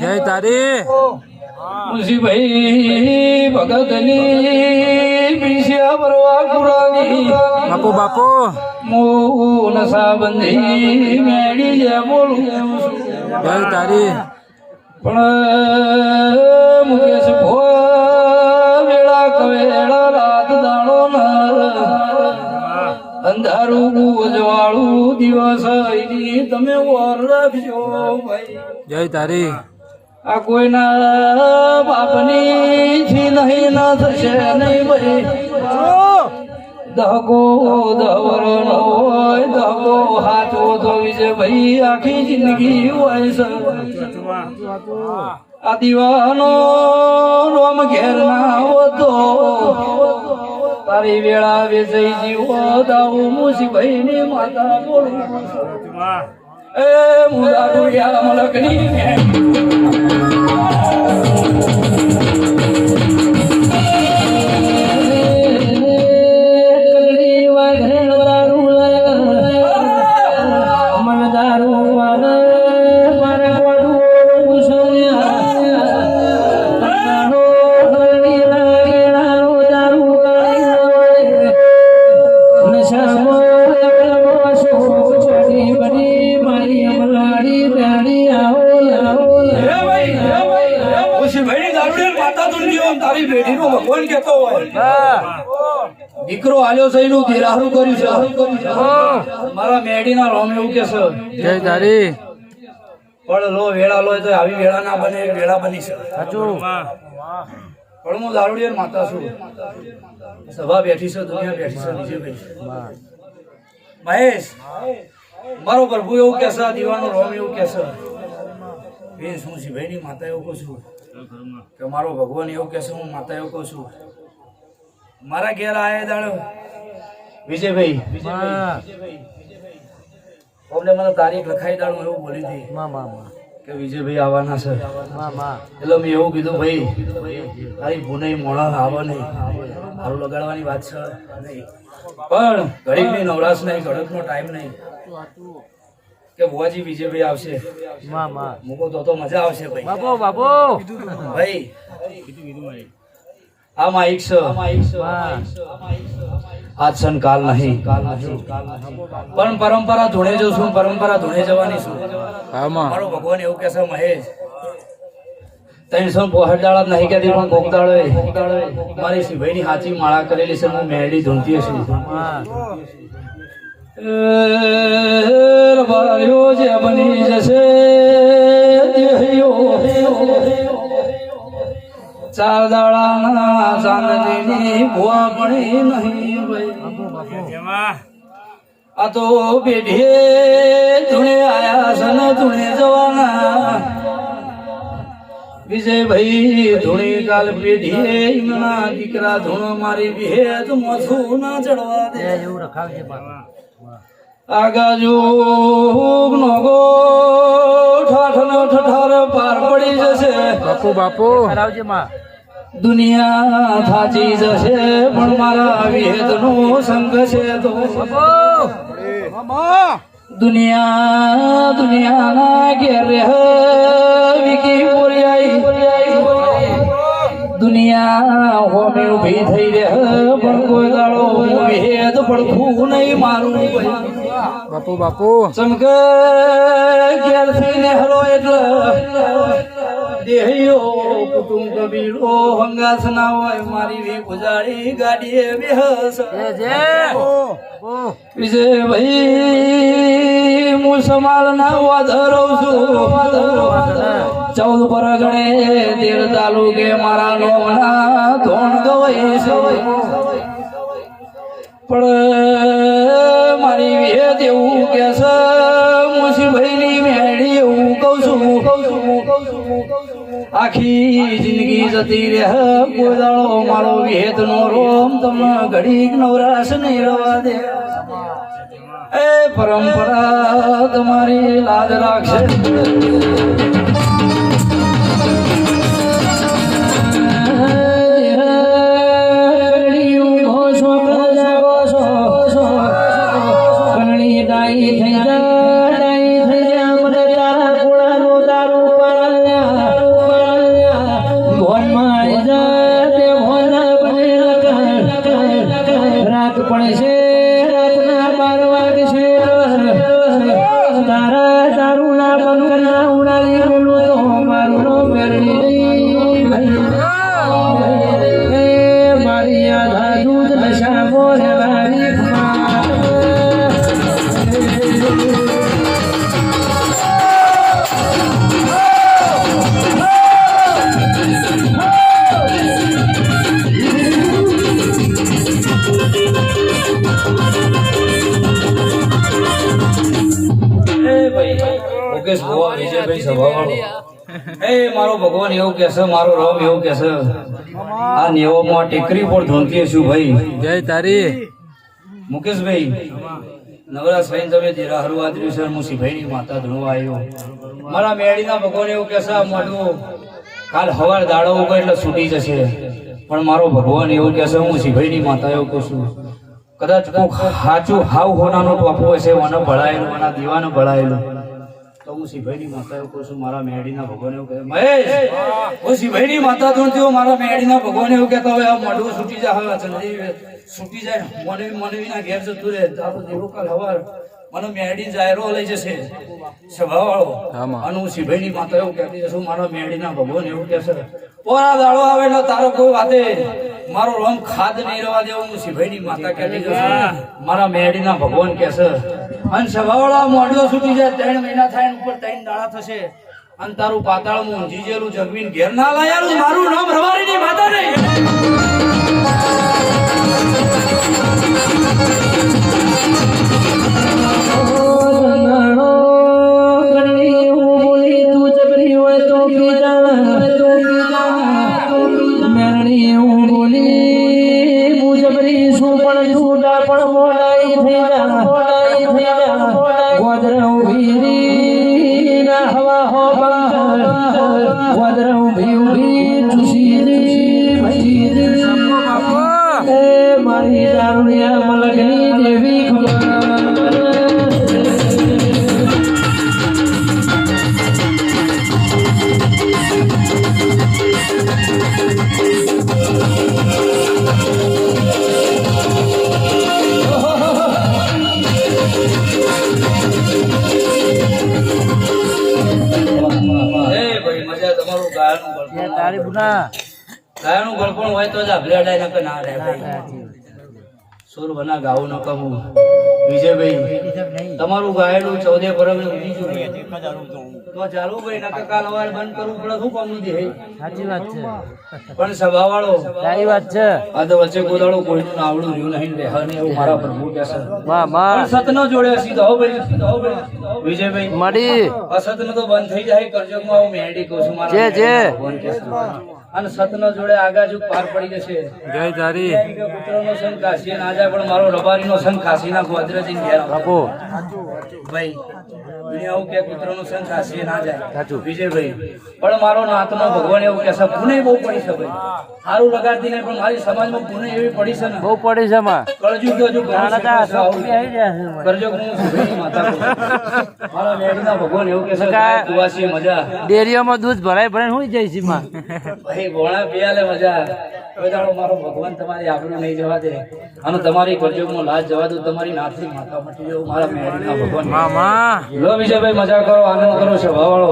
જય તારી. મુસીભાઈ ભગતની પીસ્યા પરવા પુરાની બાપુ બાપુ. મો નશાબંધી મેળી જે બોલું જય તારી. પણ મુકેશ ભો વેળા કવેળા અંધારું ઉજવાળું દિવસ તમે વર રાખજો ભાઈ. જય તારી. આ કોઈના બાપની છી નહીં ના થશે નહીં ભાઈ. દહકો દવર ન હોય દહકો હાચો તો છે ભાઈ. આખી જિંદગી હોય છે. આ દીવાનો રોમ ઘેર તારી વેળા વેચાઈ જીવો. દાવું મુસી ની માતા બોલું એ મુદા ડુડિયા મલકની ભગવાન કેતો હોય? દીકરો આલ્યો છે એનું દિલાહરું કર્યું છે? મારા મેડીના રોમ એવું કે છે. જય તારી. પણ લો વેળા લો તો આવી વેળા ના બને વેળા બની છે સાચું. પણ હું દારૂડિયર માતા છું. સભા બેઠી છે દુનિયા બેઠી છે વિજયભાઈ મહેશ મારો પ્રભુ એવું કે છે આ દીવાનો રોમ એવું કે છે. એ શું શિભાઈની માતા એવું કહું છું. કે મારો ભગવાન એવું કે છે હું માતા એવું કહું છું. મારા ઘેર આયા દાડો વિજયભાઈ. અમને મને તારીખ લખાઈ દાડો એવું બોલી હતી. કે વિજયભાઈ આવવાના છે. એટલે મેં એવું કીધું ભાઈ તારી ભૂને મોડા આવે નહીં. સારું લગાડવાની વાત છે. નહીં. પણ ઘડીકની નવરાશ નહીં ઘડીકનો ટાઈમ નહીં. કે બુવાજી વિજયભાઈ આવશે. મૂકો તો તો મજા આવશે ભાઈ. બાપો બાપો. ભાઈ આ માઈક છે. આજ સન કાલ નહીં. કાલ નહીં. પણ પરંપરા ધૂણે છું પરંપરા ધૂણે જવાની છું. આમાં. મારો ભગવાન એવું કહેશે મહેશ ત્રણસો પોહટ દાડા નહીં કહેતી પણ કોક દાડો મારી શિભાઈની હાચી માળા કરેલી છે હું મેળી ધૂણતી છું રબારીઓ જે બની જશે ચાર દાડાના ચાંદની ભુવા પડી નહીં આ તો પેઢીએ ધૂણે આયા સન ધૂણે જવાના વિજયભાઈ ધૂણી કાલ પેઢીએ દીકરા ધૂણો મારી વિહેત મોથું ના ચડવા દે. આગા નોગો ઠાઠ ઠઠાર પાર પડી જશે. બાપુ બાપુ. દુનિયા થાચી જશે પણ મારા વિહેત નો સંગ છે તો. દુનિયા દુનિયાના ઘેર હ વિકી પોરિયાઈ. દુનિયા હોમે ઊભી થઈ રહે પણ કોઈ દાડો વિહેત પડખું નહીં મારું. બાપુ બાપુ. ચમક ઘેરથી નેહરો એટલે દેહ્યો કુટુંબ કબીરો હંગાસ ના હોય મારી વી ગુજારી ગાડીએ બેહસ. વિજય ભાઈ હું સમાલ ના વાધરો છું. ચૌદ પરગણે તેર તાલુકે મારા નોમના ધોણ છે. પણ મારી વિહેત એવું કે છે મુસીભાઈની મેળી એવું કહું છું. આખી જિંદગી જતી રહે કોદાળો મારો વિહેત નો રોમ, તમને ઘડીક નવરાશ નહીં રવા દે. એ પરંપરા તમારી લાજ રાખશે. રાત પડે છે રાતના બાર વાગે છે તારા દારૂ ના બનવું મુકેશ ગોવા વિજયભાઈ સભાવાળો. એ મારો ભગવાન એવું કહેશે મારો રામ એવું કહેશે આ નેવોમાં ટેકરી પર ધોંકીએ છું ભાઈ. જય તારી. મુકેશભાઈ નવરાશ રહીને તમે જીરા હરવાદ્રી સર હું સિભાઈની માતા ધણવા આવ્યો. મારા મેળીના ભગવાન એવું કહેશે આ મોઢું કાલ હવાર દાડો ઉગે એટલે છૂટી જશે. પણ મારો ભગવાન એવું કહેશે હું સિભાઈની માતા એવું કહું છું. કદાચ કોક હાચું હાવ હોનાનો ટોપો હશે મને ભળાયેલું મને દીવાનું ભળાયેલું. તો હું સિભાઈની માતા એવું કહું છું મારા મેડીના ભગવાન એવું કહે. મહેશ! હું સિભાઈની માતા તો થયો મારા મેડીના ભગવાન એવું કહેતા હોય આ મોઢું છૂટી જાય. હવે ચંદ્રી છૂટી જાય. મને મને ઘેર જતું રહે. તારું દેવું કાલ હવાર. મને મેળી જાયરો લઈ જશે. સ્વભાવવાળો. અને હું સિભાઈની માતા એવું કહેતી છું મારા મેળીના ભગવાન એવું કહેશે. પોરા દાડો આવે એટલે તારો કોઈ વાતે. મારો રોમ ખાદ નહીં રહેવા દેવો હું સિભાઈની માતા કહેતી છું મારા મેળીના ભગવાન કહેશે. અને સ્વભાવવાળા મોઢો છૂટી જાય ત્રણ મહિના થાય ઉપર ત્રણ દાડા થશે. અને તારું પાતાળમાં ઊંઘી જેલું જગવીન ઘેર ના લાયેલું મારું નામ રવારીની માતા નહીં. મેરણી હું બોલી જબરી પણ મોડાઈ થઈ જા મોડાઈ થઈ જા બુના ગાયનું ગળપણ હોય તો જ આપણે અડાય ના અડાય ભાઈ. સુર બના ગાવું ન કમું વિજયભાઈ તમારું ગાયનું ચૌદે પરમ ઉડી ગયું. તો ચાલુ ભાઈ નકર કાલ સવારે બંધ કરવું પડે શું કામનું છે સાચી વાત છે. પણ સભાવાળો સારી વાત છે. આ તો વચ્ચે ગોદાળો કોઈનું નાવડું રહ્યું નહીં રહે ને એવું મારા પ્રભુ કહેશે વાહ પણ વાહ સતનો જોડે સીધો ભાઈ સીધો ભાઈ. વિજયભાઈ મળી. અસતનો તો બંધ થઈ જાય કરજો હું મેડી કહું છું મારા જે, જે. અને સતનો જોડે આગાજુ પાર પડી જશે. જય તારી પુત્રનો સંગ કાશીએ ના જાય પણ મારો રબારીનો સંગ કાશીના ગોદરેજીને ઘેર બાપુ ભાઈ એને આવું કે પુત્રનો સંગ કાશીએ ના જાય. સાચું. વિજયભાઈ પણ મારો નાતનો ભગવાન એવું કહેશે પુણે બહુ પડી છે ભાઈ. સારું લગાડતી નહીં પણ મારી સમાજમાં પુણે એવી પડી છે ને. બહુ પડી છે માં. તો કરજો હું સુભીની માતા મારા મેડીના ભગવાન એવું કહેશે કાકા. મજા. ડેરીઓમાં દૂધ ભરાય ભરાય હું છે માં. ભાઈ ભોળા પિયાલે મજા. મારો ભગવાન તમારી આબરૂ નહીં જવા દે. અને તમારી કરજોગમાં લાજ જવા દઉં તમારી નાથની માતા મટી જાવ મારા મેળીના ભગવાન લો વિજયભાઈ મજા કરો આનંદ કરો સભાવાળો